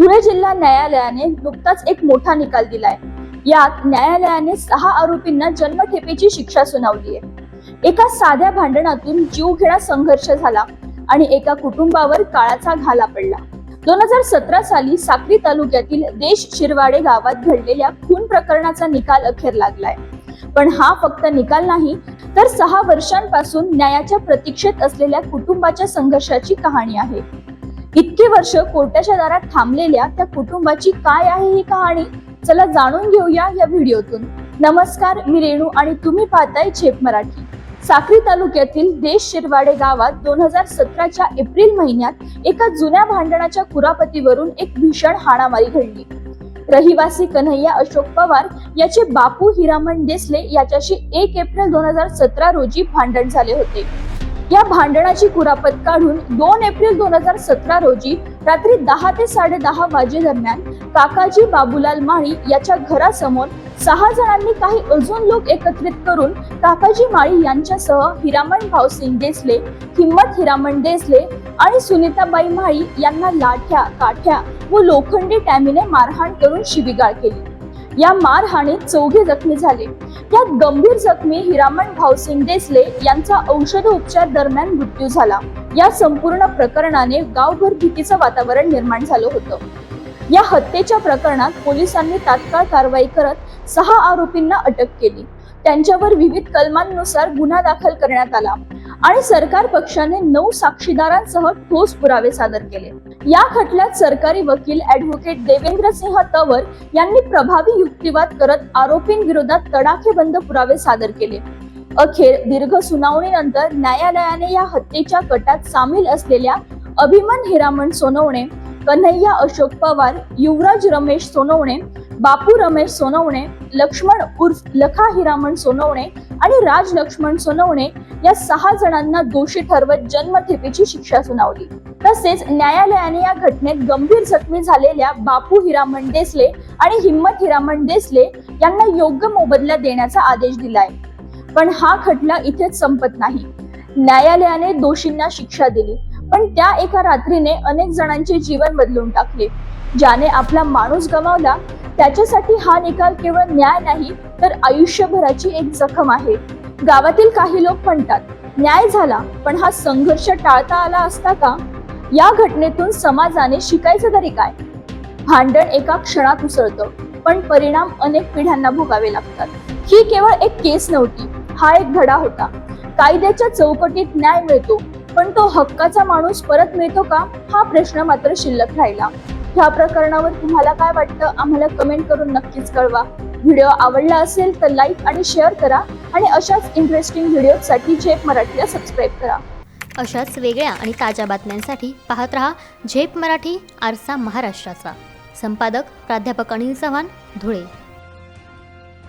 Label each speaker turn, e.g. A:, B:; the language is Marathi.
A: धुळे जिल्हा न्यायालयाने नुकताच एक मोठा निकाल दिलाय. यात न्यायालयाने सहा आरोपींना जन्मठेपेची शिक्षा सुनावली आहे एका साध्या भांडणातून जीवघेणा संघर्ष झाला आणि एका कुटुंबावर काळाचा घाला पडला. दोन हजार सतरा साली साक्री तालुक्यातील देश शिरवाडे गावात घडलेल्या खून प्रकरणाचा निकाल अखेर लागलाय. पण हा फक्त निकाल नाही तर सहा वर्षांपासून न्यायाच्या प्रतीक्षेत असलेल्या कुटुंबाच्या संघर्षाची कहाणी आहे. इतके वर्ष कोर्टाच्या दारात थांबलेल्या त्या कुटुंबाची काय आहे ही कहाणी? चला जाणून घेऊया या व्हिडिओतून. नमस्कार मी रेणू आणि तुम्ही पाहताय झेप मराठी. साक्री तालुक्यातील देश शिरवाडे गावात दोन हजार सतराच्या एप्रिल महिन्यात एका जुन्या भांडणाच्या कुरापतीवरून एक भीषण हाणामारी घडली. रहिवासी कन्हैया अशोक पवार याचे बापू हिरामण देसले याच्याशी एक एप्रिल दोन हजार सतरा रोजी भांडण झाले होते. या भांडणाची कुरापत काढून दोन एप्रिल दोन हजार सतरा रोजी रात्री दहा ते साडे दहा काकाजी बाबूलाल माळी याच्या घरासमोर सहा जणांनी काही अजून लोक एकत्रित करून काकाजी माळी यांच्यासह हिरामण भावसिंग देसले हिम्मत हिरामण देसले आणि सुनीताबाई माळी यांना लाठ्या काठ्या व लोखंडी टॅमीने मारहाण करून शिबिगाळ केली. या मारहाणीत चौघे जखमी झाले. यात गंभीर जखमी हिरामण भाऊसिंग देसले यांचा औषध उपचार दरम्यान मृत्यू झाला. या संपूर्ण प्रकरणाने गावभर भीतीचं वातावरण निर्माण झालं होतं. या हत्येच्या प्रकरणात पोलिसांनी तात्काळ कारवाई करत सहा आरोपींना अटक केली. त्यांच्यावर विविध कलमांनुसार गुन्हा दाखल करण्यात आला. आणि सरकार पक्षाने नऊ साक्षीदारांसह ठोस पुरावे सादर केले. या खटल्यात सरकारी वकील ऍडव्होकेट देवेंद्र सिंह तवर यांनी प्रभावी युक्तिवाद करत आरोपींविरोधात तडाखेबंद पुरावे सादर केले. अखेर दीर्घ सुनावणीनंतर न्यायालयाने या हत्येच्या कटात सामील असलेल्या अभिमन हिरामण सोनवणे कन्हैया अशोक पवार युवराज रमेश सोनवणे बापू रमेश सोनवणे लक्ष्मण उर्फ लखा हिरामण सोनवणे आणि राज लक्ष्मण सोनवणे या सहा जणांना दोषी ठरवत जन्मठेपेची शिक्षा सुनावली. तसेच न्यायालयाने या घटनेत गंभीर जखमी झालेल्या बापू हिरामण देसले आणि हिम्मत हिरामण देसले यांना योग्य मोबदला देण्याचा आदेश दिलाय. पण हा खटला इथेच संपत नाही. न्यायालयाने दोषींना शिक्षा दिली पण त्या एका रात्रीने अनेक जणांचे जीवन बदलून टाकले ज्याने आपला माणूस गमावला त्याच्यासाठी हा निकाल केवळ न्याय नाही तर आयुष्यभराची एक जखम आहे. गावातील काही लोक म्हणतात न्याय झाला पण हा संघर्ष टाळता आला असता का? या घटनेतून समाजाने शिकायचं तरी काय? भांडण एका क्षणात उसळतं पण परिणाम अनेक पिढ्यांना भोगावे लागतात. ही केवळ एक केस नव्हती हा एक धडा होता. कायद्याच्या चौकटीत न्याय मिळतो पण तो हक्काचा माणूस परत मिळतो का? हा प्रश्न मात्र शिल्लक राहिला. ह्या प्रकरणावर तुम्हाला काय वाटतं आम्हाला कमेंट करून नक्कीच कळवा. व्हिडिओ आवडला असेल तर लाईक आणि शेअर करा आणि अशाच इंटरेस्टिंग व्हिडिओसाठी झेप मराठीला सबस्क्राईब करा.
B: अशाच वेगळ्या आणि ताज्या बातम्यांसाठी पाहत रहा झेप मराठी आरसा महाराष्ट्राचा. संपादक प्राध्यापक अनिल चव्हाण धुळे.